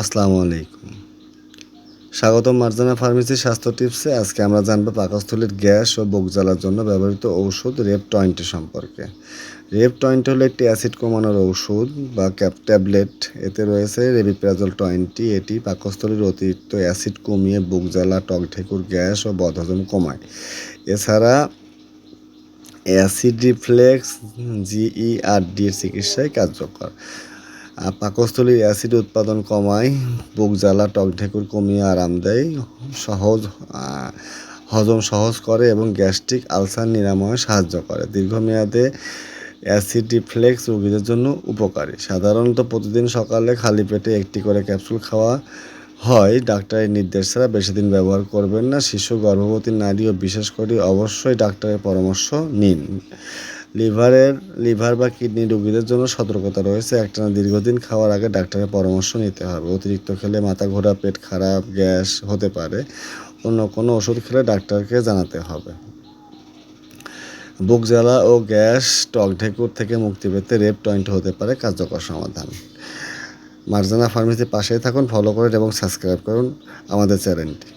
আসসালামু আলাইকুম। স্বাগতম মার্জানা ফার্মেসি স্বাস্থ্য টিপসে আজকে আমরা জানব পাকস্থলীর গ্যাস ও বুক জ্বালার জন্য ব্যবহৃত ঔষধ রেপ টোয়েন্টি সম্পর্কে। রেপ টোয়েন্টি হলো একটি অ্যাসিড কমানোর ঔষধ বা ক্যাপ ট্যাবলেট। এতে রয়েছে রেবিপ্রাজল টোয়েন্টি, এটি পাকস্থলীর অতিরিক্ত অ্যাসিড কমিয়ে বুক জ্বালা, টক ঢেকুর, গ্যাস ও বদহজম কমায়। এছাড়া অ্যাসিড রিফ্লেক্স জিইআরডি এর চিকিৎসায় কার্যকর। আর পাকস্থলীর অ্যাসিড উৎপাদন কমায়, বুক জ্বালা, টক ঢেকুর কমিয়ে আরাম দেয়, সহজ হজম সহজ করে এবং গ্যাস্ট্রিক আলসার নিরাময়ে সাহায্য করে। দীর্ঘমেয়াদে অ্যাসিড রিফ্লেক্স রোগীদের জন্য উপকারী। সাধারণত প্রতিদিন সকালে খালি পেটে একটি করে ক্যাপসুল খাওয়া হয়। ডাক্তারের নির্দেশ ছাড়া বেশি দিন ব্যবহার করবেন না। শিশু, গর্ভবতী নারী ও বিশেষ করে অবশ্যই ডাক্তারের পরামর্শ নিন। লিভারের, লিভার বা কিডনি রোগীদের জন্য সতর্কতা রয়েছে। একটানা দীর্ঘদিন খাওয়ার আগে ডাক্তারের পরামর্শ নিতে হবে। অতিরিক্ত খেলে মাথা ঘোরা, পেট খারাপ, গ্যাস হতে পারে। অন্য কোনো ওষুধ খেলে ডাক্তারকে জানাতে হবে। বুক জ্বালা ও গ্যাস, টক ঢেকুর থেকে মুক্তি পেতে রেপ টয়েন্ট হতে পারে কার্যকর সমাধান। মার্জানা ফার্মেসির পাশেই থাকুন, ফলো করুন এবং সাবস্ক্রাইব করুন আমাদের চ্যানেলটি।